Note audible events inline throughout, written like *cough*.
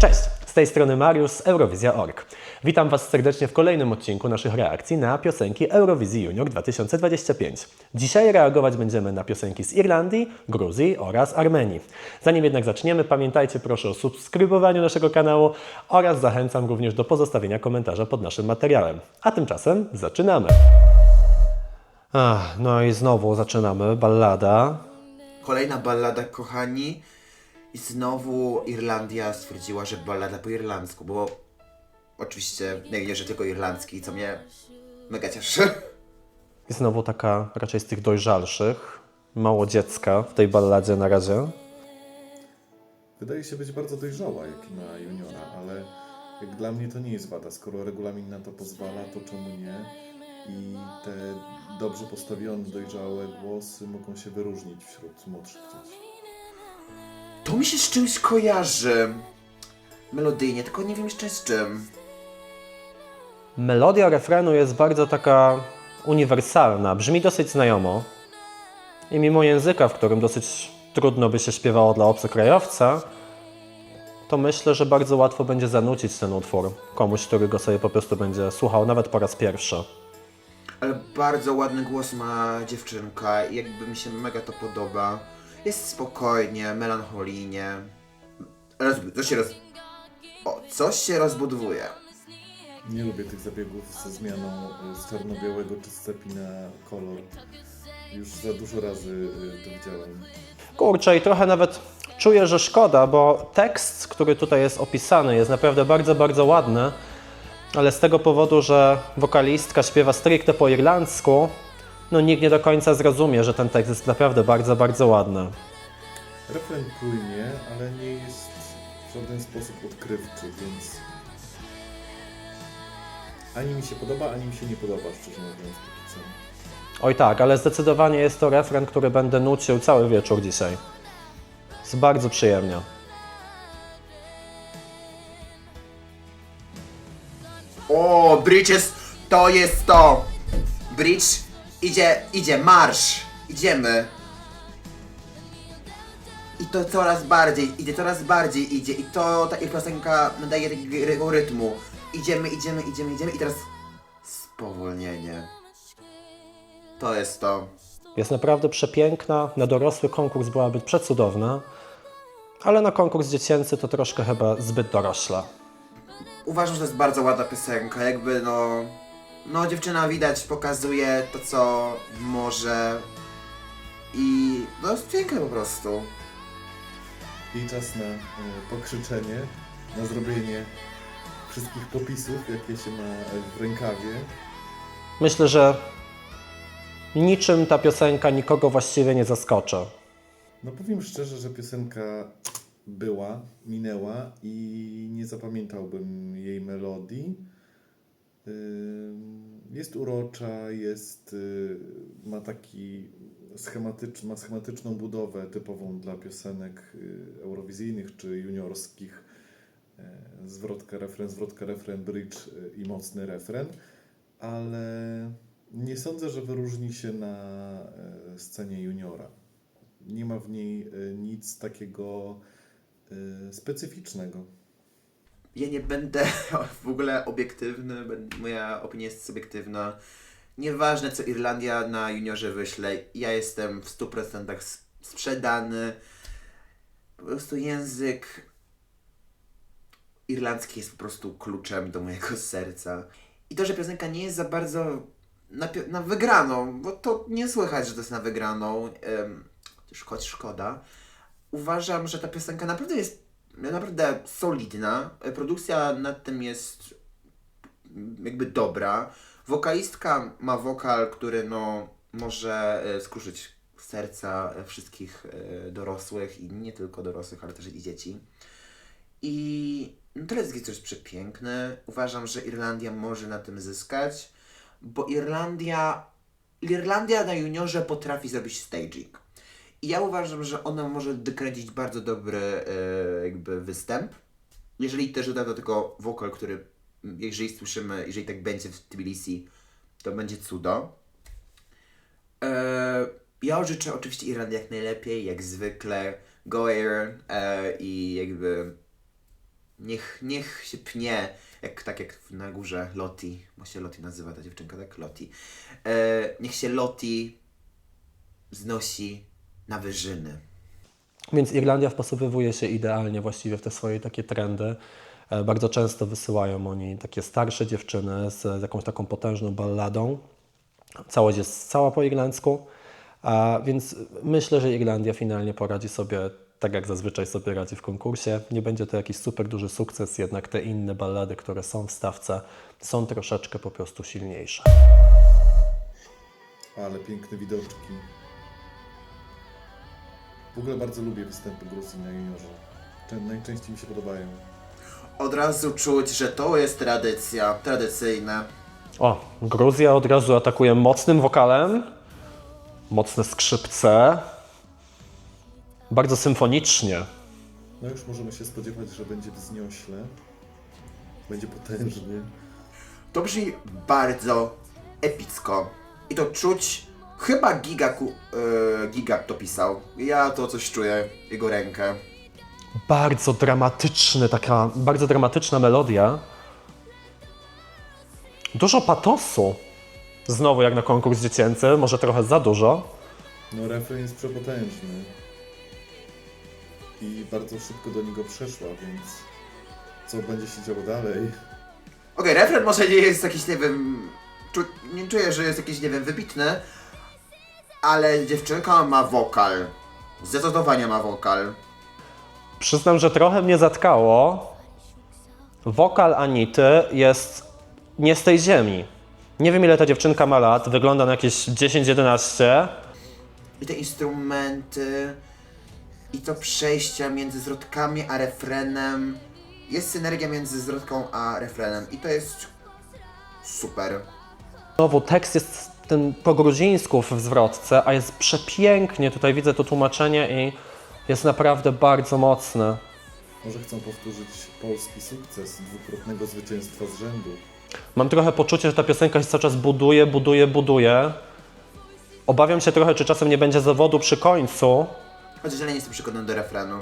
Cześć, z tej strony Mariusz z Eurowizja.org. Witam Was serdecznie w kolejnym odcinku naszych reakcji na piosenki Eurowizji Junior 2025. Dzisiaj reagować będziemy na piosenki z Irlandii, Gruzji oraz Armenii. Zanim jednak zaczniemy, pamiętajcie proszę o subskrybowaniu naszego kanału oraz zachęcam również do pozostawienia komentarza pod naszym materiałem. A tymczasem zaczynamy. Ach, no i znowu zaczynamy. Ballada. Kolejna ballada, kochani. I znowu Irlandia stwierdziła, że ballada po irlandzku, bo oczywiście nie że tylko irlandzki, co mnie mega cieszy. I znowu taka raczej z tych dojrzalszych, mało dziecka w tej balladzie na razie. Wydaje się być bardzo dojrzała jak na juniora, ale jak dla mnie to nie jest wada. Skoro regulamin na to pozwala, to czemu nie? I te dobrze postawione, dojrzałe głosy mogą się wyróżnić wśród młodszych dzieci. To mi się z czymś kojarzy. Melodyjnie, tylko nie wiem jeszcze z czym. Melodia refrenu jest bardzo taka uniwersalna, brzmi dosyć znajomo. I mimo języka, w którym dosyć trudno by się śpiewało dla obcokrajowca, to myślę, że bardzo łatwo będzie zanucić ten utwór komuś, który go sobie po prostu będzie słuchał nawet po raz pierwszy. Ale bardzo ładny głos ma dziewczynka i jakby mi się mega to podoba. Jest spokojnie, melancholijnie. Roz... Coś się roz... O, coś się rozbudowuje. Nie lubię tych zabiegów ze zmianą y, z czarno-białego czy z cepi na kolor. Już za dużo razy y, to widziałem. Kurczę, i trochę nawet czuję, że szkoda, bo tekst, który tutaj jest opisany, jest naprawdę bardzo, bardzo ładny, ale z tego powodu, że wokalistka śpiewa stricte po irlandzku, no nikt nie do końca zrozumie, że ten tekst jest naprawdę bardzo, bardzo ładny. Refren płynie, ale nie jest w żaden sposób odkrywczy, więc ani mi się podoba, ani mi się nie podoba, szczerze mówiąc, póki co. Oj tak, ale zdecydowanie jest to refren, który będę nucił cały wieczór dzisiaj. Jest bardzo przyjemnie. O, Bridges, to jest to! Bridge, idzie, idzie, marsz! Idziemy! I to coraz bardziej, idzie, coraz bardziej idzie i to ta i piosenka nadaje takiego rytmu. Idziemy, idziemy, idziemy, idziemy i teraz spowolnienie. To jest to. Jest naprawdę przepiękna, na dorosły konkurs byłaby przecudowna, ale na konkurs dziecięcy to troszkę chyba zbyt dorośla. Uważam, że to jest bardzo ładna piosenka, jakby no... No dziewczyna widać, pokazuje to co może i no jest piękne po prostu. I czas na e, pokrzyczenie, na zrobienie wszystkich popisów, jakie się ma e, w rękawie. Myślę, że niczym ta piosenka nikogo właściwie nie zaskoczy. No powiem szczerze, że piosenka była, minęła i nie zapamiętałbym jej melodii. Jest urocza, jest, y, ma taki schematycz, ma schematyczną budowę typową dla piosenek y, eurowizyjnych czy juniorskich. E, Zwrotka, refren, zwrotka, refren, bridge y, i mocny refren, ale nie sądzę, że wyróżni się na e, scenie juniora. Nie ma w niej e, nic takiego specyficznego. Ja nie będę *laughs* w ogóle obiektywny, moja opinia jest subiektywna. Nieważne co Irlandia na juniorze wyśle, ja jestem w 100% s- sprzedany. Po prostu język irlandzki jest po prostu kluczem do mojego *laughs* serca. I to, że piosenka nie jest za bardzo na, na wygraną, bo to nie słychać, że to jest na wygraną, um, choć szkoda. Uważam, że ta piosenka naprawdę jest naprawdę solidna. Produkcja nad tym jest jakby dobra. Wokalistka ma wokal, który no może e, skruszyć serca wszystkich e, dorosłych i nie tylko dorosłych, ale też i dzieci. I no, teledysk jest przepiękny. Uważam, że Irlandia może na tym zyskać, bo Irlandia, Irlandia na juniorze potrafi zrobić staging. Ja uważam, że ona może wykręcić bardzo dobry e, jakby występ. Jeżeli też doda do tego wokal, który jeżeli słyszymy, jeżeli tak będzie w Tbilisi, to będzie cudo. E, ja życzę oczywiście Irlandii jak najlepiej, jak zwykle. Go e, i jakby Niech, niech się pnie, jak, tak jak na górze Loti, bo się Loti nazywa ta dziewczynka, tak? Loti. Niech się Loti znosi na wyżyny. Więc Irlandia wpasowywuje się idealnie właściwie w te swoje takie trendy. E, Bardzo często wysyłają oni takie starsze dziewczyny z, z jakąś taką potężną balladą. Całość jest cała po irlandzku, a więc myślę, że Irlandia finalnie poradzi sobie tak, jak zazwyczaj sobie radzi w konkursie. Nie będzie to jakiś super duży sukces, jednak te inne ballady, które są w stawce, są troszeczkę po prostu silniejsze. Ale piękne widoczki. W ogóle bardzo lubię występy Gruzji na juniorze. Czę- Najczęściej mi się podobają. Od razu czuć, że to jest tradycja, tradycyjne. O, Gruzja od razu atakuje mocnym wokalem, mocne skrzypce, bardzo symfonicznie. No już możemy się spodziewać, że będzie wzniośle. Będzie potężnie. To brzmi bardzo epicko. I to czuć, chyba Giga, ku, e, Giga to pisał. Ja to coś czuję, jego rękę. Bardzo dramatyczny, taka bardzo dramatyczna melodia. Dużo patosu. Znowu jak na konkurs dziecięcy, może trochę za dużo. No refren jest przepotężny. I bardzo szybko do niego przeszła, więc co będzie się działo dalej? Okej, refren może nie jest jakiś, nie wiem, czu, nie czuję, że jest jakiś, nie wiem, wybitny, ale dziewczynka ma wokal. Zdecydowanie ma wokal. Przyznam, że trochę mnie zatkało. Wokal Anity jest nie z tej ziemi. Nie wiem ile ta dziewczynka ma lat, wygląda na jakieś 10-11. I te instrumenty, i to przejścia między zwrotkami a refrenem. Jest synergia między zwrotką a refrenem i to jest super. Znowu tekst jest ten po gruzińsku w zwrotce, a jest przepięknie. Tutaj widzę to tłumaczenie i jest naprawdę bardzo mocne. Może chcą powtórzyć polski sukces dwukrotnego zwycięstwa z rzędu. Mam trochę poczucie, że ta piosenka się cały czas buduje, buduje, buduje. Obawiam się trochę, czy czasem nie będzie zawodu przy końcu. Chociaż ja nie jestem przekonany do refrenu.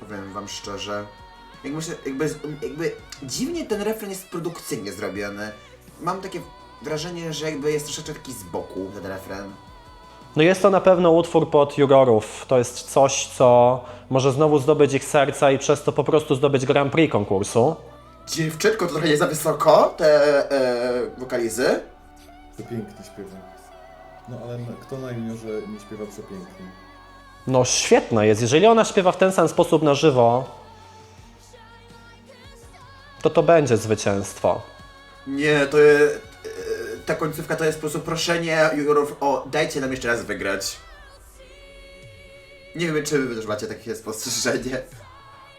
Powiem wam szczerze. Jak myślę, jakby, jakby dziwnie ten refren jest produkcyjnie zrobiony. Mam takie wrażenie, że jakby jest troszeczkę taki z boku ten refren. No jest to na pewno utwór pod jurorów. To jest coś, co może znowu zdobyć ich serca i przez to po prostu zdobyć Grand Prix konkursu. Dziewczynko, to trochę jest za wysoko, te e, wokalizy. Przepięknie śpiewa. No ale na, kto na juniorze nie śpiewa przepięknie? No świetna jest. Jeżeli ona śpiewa w ten sam sposób na żywo, to to będzie zwycięstwo. Nie, to jest, ta końcówka to jest po prostu proszenie jurorów o dajcie nam jeszcze raz wygrać. Nie wiem, czy wy też macie takie spostrzeżenie.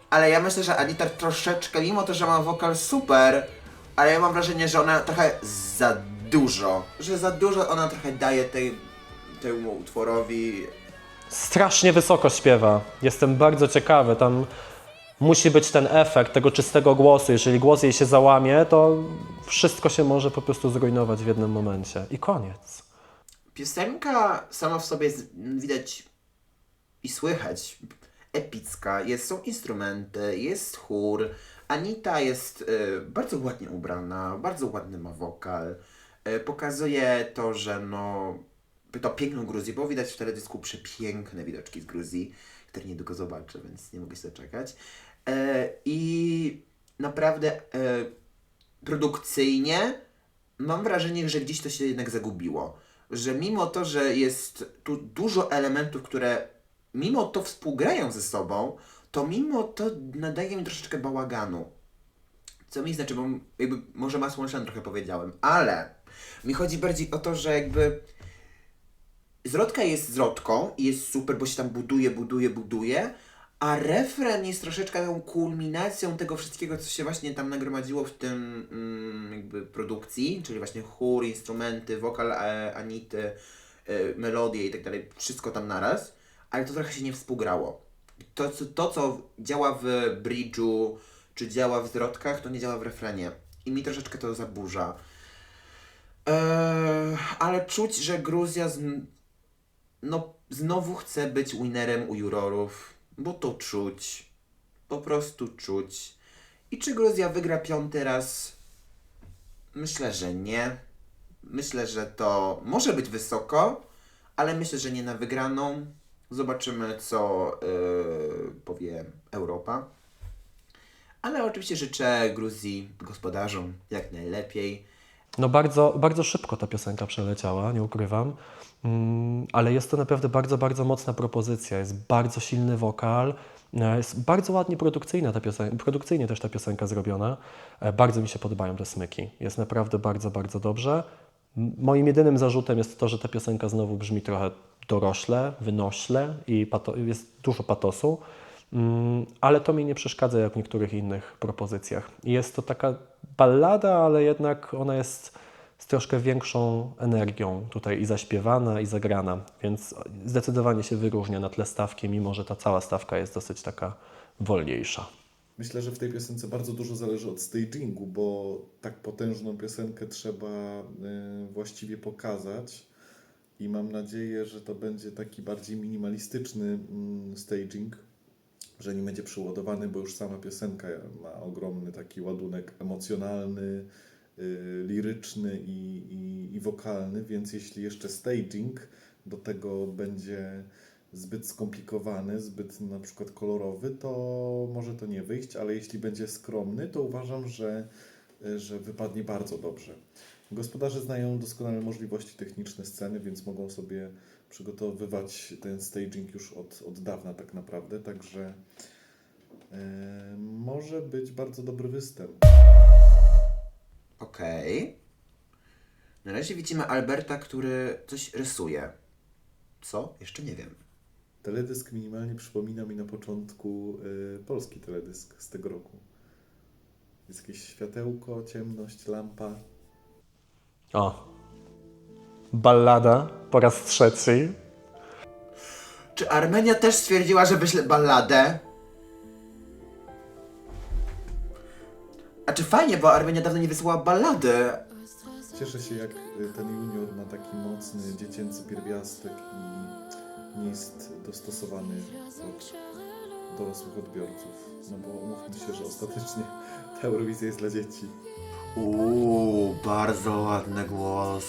Ale ja myślę, że Anita troszeczkę, mimo to, że ma wokal super, ale ja mam wrażenie, że ona trochę za dużo, że za dużo ona trochę daje tej, temu utworowi. Strasznie wysoko śpiewa. Jestem bardzo ciekawy. Tam musi być ten efekt tego czystego głosu. Jeżeli głos jej się załamie, to wszystko się może po prostu zrujnować w jednym momencie. I koniec. Piosenka sama w sobie jest, widać i słychać epicka. Jest, są instrumenty, jest chór. Anita jest y, bardzo ładnie ubrana, bardzo ładny ma wokal. Y, pokazuje to, że no to piękną Gruzję, bo widać w teledysku przepiękne widoczki z Gruzji, które niedługo zobaczę, więc nie mogę się doczekać. E, I naprawdę e, produkcyjnie mam wrażenie, że gdzieś to się jednak zagubiło. Że mimo to, że jest tu dużo elementów, które mimo to współgrają ze sobą, to mimo to nadaje mi troszeczkę bałaganu. Co mi znaczy, bo jakby może masło trochę powiedziałem, ale mi chodzi bardziej o to, że jakby zwrotka jest zwrotką i jest super, bo się tam buduje, buduje, buduje, a refren jest troszeczkę taką kulminacją tego wszystkiego, co się właśnie tam nagromadziło w tym mm, jakby produkcji, czyli właśnie chór, instrumenty, wokal e, Anity, e, melodie i tak dalej, wszystko tam naraz, ale to trochę się nie współgrało. To, co, to, co działa w bridge'u, czy działa w zwrotkach, to nie działa w refrenie. I mi troszeczkę to zaburza. Eee, ale czuć, że Gruzja z, no, znowu chce być winnerem u jurorów, bo to czuć. po prostu czuć. I czy Gruzja wygra piąty raz? Myślę, że nie. Myślę, że to może być wysoko, ale myślę, że nie na wygraną. Zobaczymy, co yy, powie Europa. Ale oczywiście życzę Gruzji, gospodarzom, jak najlepiej. No bardzo, bardzo szybko ta piosenka przeleciała, nie ukrywam. Mm, ale jest to naprawdę bardzo, bardzo mocna propozycja. Jest bardzo silny wokal. e, Jest bardzo ładnie produkcyjna ta piosenka, produkcyjnie też ta piosenka zrobiona. E, Bardzo mi się podobają te smyki. Jest naprawdę bardzo, bardzo dobrze. Moim jedynym zarzutem jest to, że ta piosenka znowu brzmi trochę dorośle, wynośle i jest dużo patosu. Mm, ale to mi nie przeszkadza jak w niektórych innych propozycjach. Jest to taka ballada, ale jednak ona jest z troszkę większą energią tutaj i zaśpiewana, i zagrana, więc zdecydowanie się wyróżnia na tle stawki, mimo że ta cała stawka jest dosyć taka wolniejsza. Myślę, że w tej piosence bardzo dużo zależy od stagingu, bo tak potężną piosenkę trzeba y, właściwie pokazać i mam nadzieję, że to będzie taki bardziej minimalistyczny mm, staging, że nie będzie przyładowany, bo już sama piosenka ma ogromny taki ładunek emocjonalny, y, liryczny i, i, i wokalny, więc jeśli jeszcze staging do tego będzie zbyt skomplikowany, zbyt na przykład kolorowy, to może to nie wyjść, ale jeśli będzie skromny, to uważam, że, że wypadnie bardzo dobrze. Gospodarze znają doskonale możliwości techniczne sceny, więc mogą sobie przygotowywać ten staging już od, od dawna tak naprawdę, także e, może być bardzo dobry występ. Okej. Na razie widzimy Alberta, który coś rysuje. Co? Jeszcze nie wiem. Teledysk minimalnie przypomina mi na początku y, polski teledysk z tego roku. Jest jakieś światełko, ciemność, lampa. O, ballada po raz trzeci. Czy Armenia też stwierdziła, że wyśle balladę? A czy fajnie, bo Armenia dawno nie wysłała ballady. Cieszę się, jak y, ten junior ma taki mocny, dziecięcy pierwiastek i nie jest dostosowany pod dorosłych odbiorców. No bo umówmy się, że ostatecznie ta Eurowizja jest dla dzieci. Uuu, bardzo ładny głos.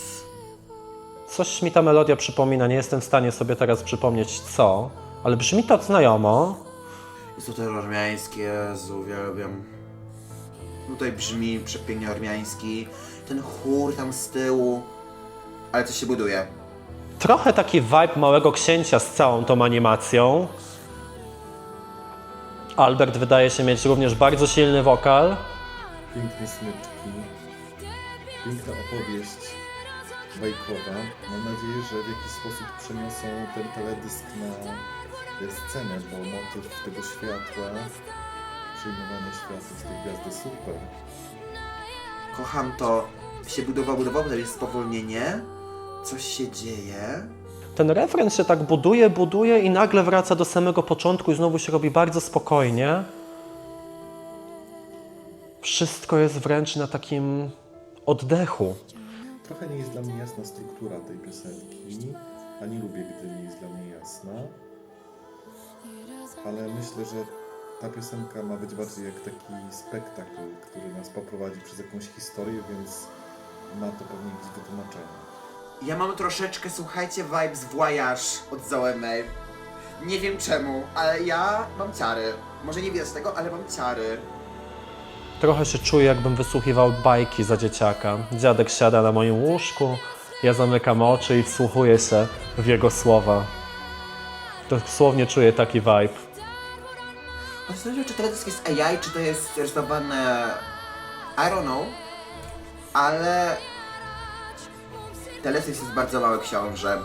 Coś mi ta melodia przypomina, nie jestem w stanie sobie teraz przypomnieć co, ale brzmi to znajomo. Jest to ormiańskie, Jezu, uwielbiam. Tutaj brzmi przepięknie ormiański. Ten chór tam z tyłu. Ale coś się buduje. Trochę taki vibe Małego Księcia z całą tą animacją. Albert wydaje się mieć również bardzo silny wokal. Piękne smyczki, piękna opowieść bajkowa. Mam nadzieję, że w jakiś sposób przeniosą ten teledysk na scenę, bo motyw tego światła, przyjmowanie światła z tej gwiazdy super. Kocham to. Się budowało, budowało, potem jest spowolnienie. Coś się dzieje. Ten refren się tak buduje, buduje i nagle wraca do samego początku i znowu się robi bardzo spokojnie. Wszystko jest wręcz na takim oddechu. Trochę nie jest dla mnie jasna struktura tej piosenki, a nie lubię, gdy nie jest dla mnie jasna. Ale myślę, że ta piosenka ma być bardziej jak taki spektakl, który nas poprowadzi przez jakąś historię, więc ma to pewnie jakieś wytłumaczenie. Ja mam troszeczkę, słuchajcie, vibes Voyage od Zoe Nie wiem czemu, ale ja mam ciary. Może nie wiesz tego, ale mam ciary. Trochę się czuję, jakbym wysłuchiwał bajki za dzieciaka. Dziadek siada na moim łóżku, ja zamykam oczy i wsłuchuję się w jego słowa. Dosłownie czuję taki vibe. Zastanawiam się, czy teledysk jest AI, czy to jest rysowane... I don't know. Ale... Teledysk jest bardzo mały książę.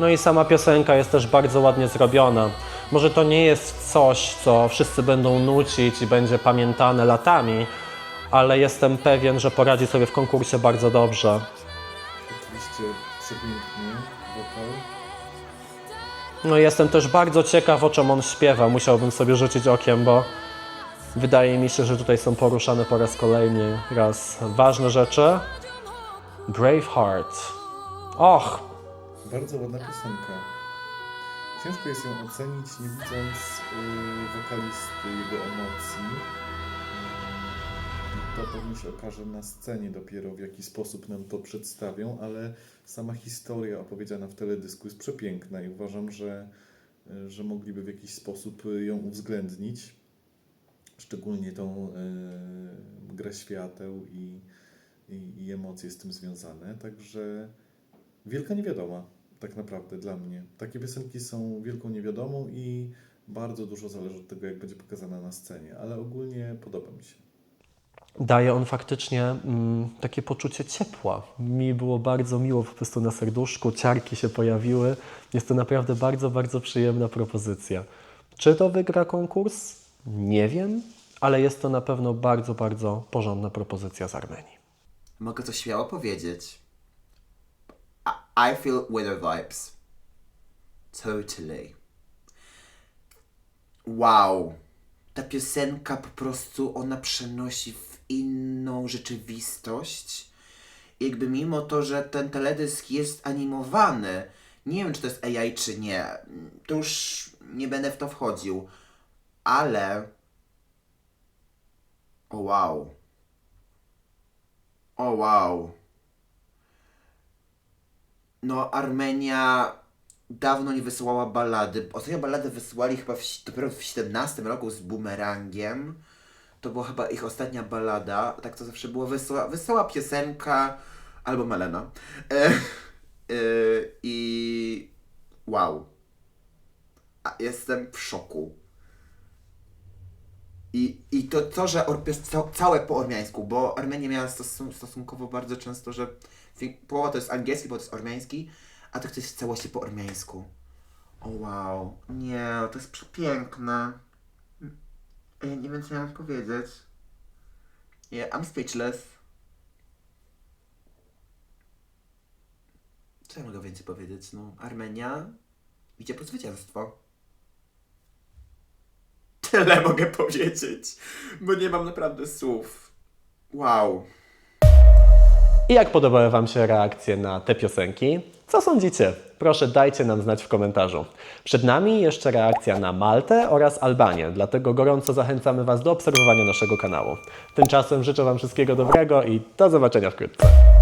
No i sama piosenka jest też bardzo ładnie zrobiona. Może to nie jest coś, co wszyscy będą nucić i będzie pamiętane latami, ale jestem pewien, że poradzi sobie w konkursie bardzo dobrze. Oczywiście przepiękny wokal. No i jestem też bardzo ciekaw, o czym on śpiewa. Musiałbym sobie rzucić okiem, bo wydaje mi się, że tutaj są poruszane po raz kolejny raz ważne rzeczy. Braveheart. Och, Bardzo ładna piosenka. Ciężko jest ją ocenić, nie widząc y, wokalisty, jego emocji. I to pewnie się okaże na scenie dopiero, w jaki sposób nam to przedstawią, ale sama historia opowiedziana w teledysku jest przepiękna i uważam, że, y, że mogliby w jakiś sposób ją uwzględnić. Szczególnie tą y, grę świateł i, i, i emocje z tym związane. Także wielka niewiadoma, tak naprawdę dla mnie. Takie piosenki są wielką niewiadomą i bardzo dużo zależy od tego, jak będzie pokazana na scenie, ale ogólnie podoba mi się. daje on faktycznie mm, takie poczucie ciepła. Mi było bardzo miło po prostu na serduszku, ciarki się pojawiły. Jest to naprawdę bardzo, bardzo przyjemna propozycja. Czy to wygra konkurs? Nie wiem, ale jest to na pewno bardzo, bardzo porządna propozycja z Armenii. Mogę to śmiało powiedzieć. I, feel weather vibes. Totally. Wow. Ta piosenka po prostu ona przenosi w inną rzeczywistość. Jakby mimo to, że ten teledysk jest animowany, nie wiem czy to jest AI czy nie, to już nie będę w to wchodził, ale o wow. O wow. No, Armenia dawno nie wysyłała balady. Ostatnio baladę wysyłali chyba w, dopiero w 17 roku z Boomerangiem. To była chyba ich ostatnia balada. Tak to zawsze było. Wesoła, wesoła piosenka albo Melena. E, e, I wow. A jestem w szoku. I, to, to że jest ca całe po ormiańsku, bo Armenia miała stosun stosunkowo bardzo często, że połowa to jest angielski, bo to jest ormiański, a to jest w całości po ormiańsku. O wow, nie, to jest przepiękne. Ja nie wiem, co ja mam powiedzieć. Yeah, I'm speechless. Co ja mogę więcej powiedzieć? No, Armenia idzie po zwycięstwo. Tyle mogę powiedzieć, bo nie mam naprawdę słów. Wow. I jak podobały Wam się reakcje na te piosenki? Co sądzicie? Proszę dajcie nam znać w komentarzu. Przed nami jeszcze reakcja na Maltę oraz Albanię, dlatego gorąco zachęcamy Was do obserwowania naszego kanału. Tymczasem życzę Wam wszystkiego dobrego i do zobaczenia wkrótce.